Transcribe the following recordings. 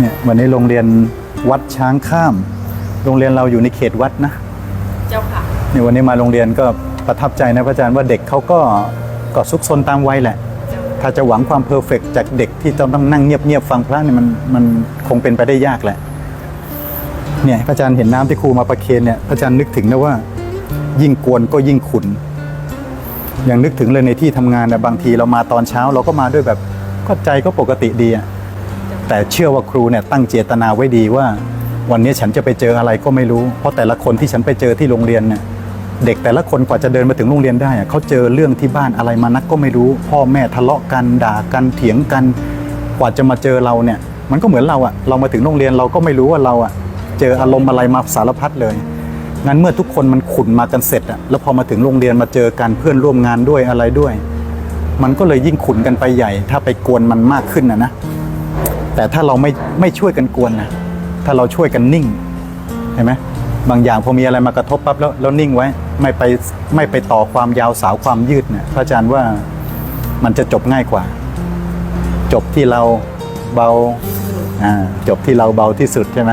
เนี่ยวันนี้โรงเรียนวัดช้างข้าม โรงเรียนเราอยู่ในเขตวัดนะเจ้าค่ะเนี่ยวันนี้มาโรงเรียนก็ประทับใจนะพระอาจารย์ว่าเด็กเขาก็ก็ซุกซนตามวัยแหละ ถ้าจะหวังความเพอร์เฟกจากเด็กที่ต้องนั่งเงียบๆฟังพระเนี่ยมันมันคงเป็นไปได้ยากแหละเนี่ยพระอาจารย์เห็นน้ำที่ครูมาประเคนเนี่ยพระอาจารย์นึกถึงนะว่า ยิ่งกวนก็ยิ่งขุนอย่างนึกถึงเลยในที่ทำงานนะบางทีเรามาตอนเช้า เราก็มาด้วยแบบก็ใจก็ปกติดีอะ แต่เชื่อว่าครูเนี่ยตั้งเจตนาไว้ดีว่า วันนี้ฉันจะไปเจออะไรก็ไม่รู้ เพราะแต่ละคนที่ฉันไปเจอที่โรงเรียนเนี่ยเด็กแต่ละคนกว่าจะเดินมาถึงโรงเรียนได้อะเขาเจอเรื่องที่บ้านอะไรมานักก็ไม่รู้ พ่อแม่ทะเลาะกันด่ากันเถียงกัน กว่าจะมาเจอเราเนี่ย มันก็เหมือนเราอะเรามาถึงโรงเรียนเราก็ไม่รู้ว่าเราอะเจออารมณ์อะไรมาสารพัดเลยงั้นเมื่อทุกคนมันขุนมากันเสร็จอะแล้วพอมาถึงโรงเรียนมาเจอกันเพื่อนร่วมงานด้วยอะไรด้วย มันก็เลยยิ่งขุนกันไปใหญ่ ถ้าไปกวนมันมากขึ้นนะนะ แต่ถ้าเราไม่ไม่ช่วยกันกวนนะถ้าเราช่วยกันนิ่งเห็นไหมบางอย่างพอมีอะไรมากระทบปั๊บแล้วแล้วนิ่งไว้ ไม่ไปไม่ไปต่อความยาวสาวความยืดเนี่ยพระอาจารย์ว่ามันจะจบง่ายกว่า จบที่เราเบาจบที่เราเบาที่สุดใช่ไหม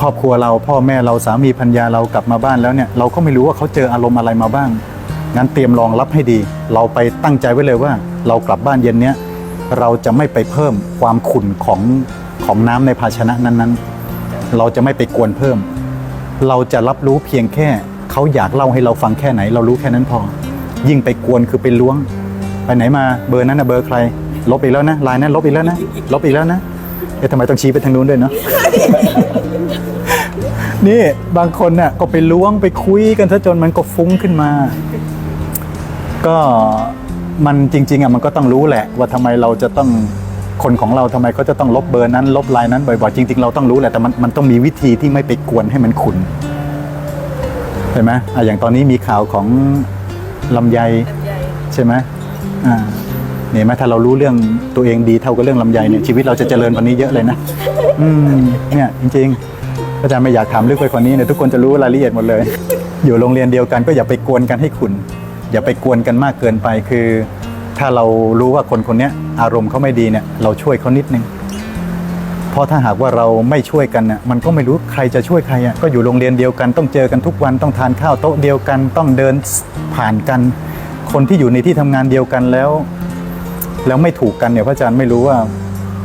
ครอบครัวเราพ่อแม่เราสามีพัญญาเรากลับมาบ้านแล้วเนี่ยเราก็ไม่รู้ว่าเขาเจออารมณ์อะไรมาบ้างงั้นเตรียมรองรับให้ดี เราไปตั้งใจไว้เลยว่า เรากลับบ้านเย็นเนี้ย เราจะไม่ไปเพิ่มความขุ่นของของน้ำในภาชนะนั้นๆ เราจะไม่ไปกวนเพิ่ม เราจะรับรู้เพียงแค่เขาอยากเล่าให้เราฟังแค่ไหน เรารู้แค่นั้นพอ ยิ่งไปกวนคือไปล้วง ไปไหนมาเบอร์นั้นนะเบอร์ใคร ลบอีกแล้วนะไลน์นั้นลบอีกแล้วนะลบอีกแล้วนะเอ๊ะทำไมต้องชี้ไปทางนู้นด้วยเนาะนี่บางคนน่ะก็ไปล้วงไปคุยกันซะจนมันก็ฟุ้งขึ้นมา ก็ มันจริง ๆอะมันก็ต้องรู้แหละ ว่าทำไมเราจะต้องคนของเราทำไมเขาจะต้องลบเบอร์นั้น ลบไลน์นั้นบ่อยๆจริง ๆ เราต้องรู้แหละแต่มันมันต้องมีวิธีที่ไม่ไปกวนให้มันขุนเห็นไหมอะอย่างตอนนี้มีข่าวของลำไยลำไยใช่ไหมอ่าเนี่ยไหมถ้าเรารู้เรื่องตัวเองดีเท่ากับเรื่องลำไยเนี่ยชีวิตเราจะเจริญกว่านี้เยอะเลยนะอืมเนี่ยจริงๆอาจารย์ไม่อยากถามลึกไปกว่านี้เนี่ยทุกคนจะรู้รายละเอียดหมดเลย อยู่โรงเรียนเดียวกันก็อย่าไปกวนกันให้ขุน อย่าไปกวนกันมากเกินไปคือ ถ้าเรารู้ว่าคนคนนี้อารมณ์เขาไม่ดีเนี่ยเราช่วยเขานิดนึงเพราะถ้าหากว่าเราไม่ช่วยกันน่ะมันก็ไม่รู้ใครจะช่วยใครอะก็อยู่โรงเรียนเดียวกัน ต้องเจอกันทุกวันต้องทานข้าวโต๊ะเดียวกัน ต้องเดินผ่านกัน คนที่อยู่ในที่ทำงานเดียวกันแล้ว แล้วไม่ถูกกันเนี่ยพระอาจารย์ไม่รู้ว่า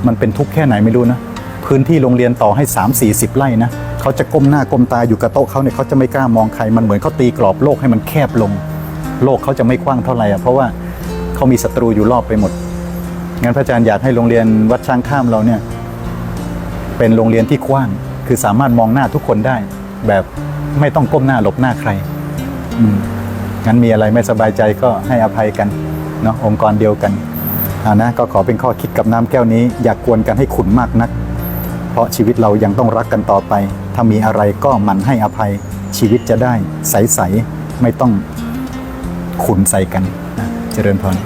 มันเป็นทุกข์แค่ไหนไม่รู้นะพื้นที่โรงเรียนต่อให้ 3 4 0 ไร่นะเขาจะก้มหน้าก้มตาอยู่กับโต๊ะเขาเนี่ยเขาจะไม่กล้ามองใครมันเหมือนเขาตีกรอบโลกให้มันแคบลง โลกเขาจะไม่กว้างเท่าไหร่อะเพราะว่าเขามีศัตรูอยู่รอบไปหมดงั้นพระอาจารย์อยากให้โรงเรียนวัดช้างข้ามเราเนี่ยเป็นโรงเรียนที่กว้าง คือสามารถมองหน้าทุกคนได้ แบบไม่ต้องก้มหน้าหลบหน้าใครงั้นมีอะไรไม่สบายใจก็ให้อภัยกันเนาะองค์กรเดียวกันอ่านะก็ขอเป็นข้อคิดกับน้ำแก้วนี้ อย่ากกวนกันให้ขุนมากนัก เพราะชีวิตเรายังต้องรักกันต่อไป ถ้ามีอะไรก็หมันให้อภัยชีวิตจะได้ใสๆไม่ต้อง ขุนใส่กันเจริญพร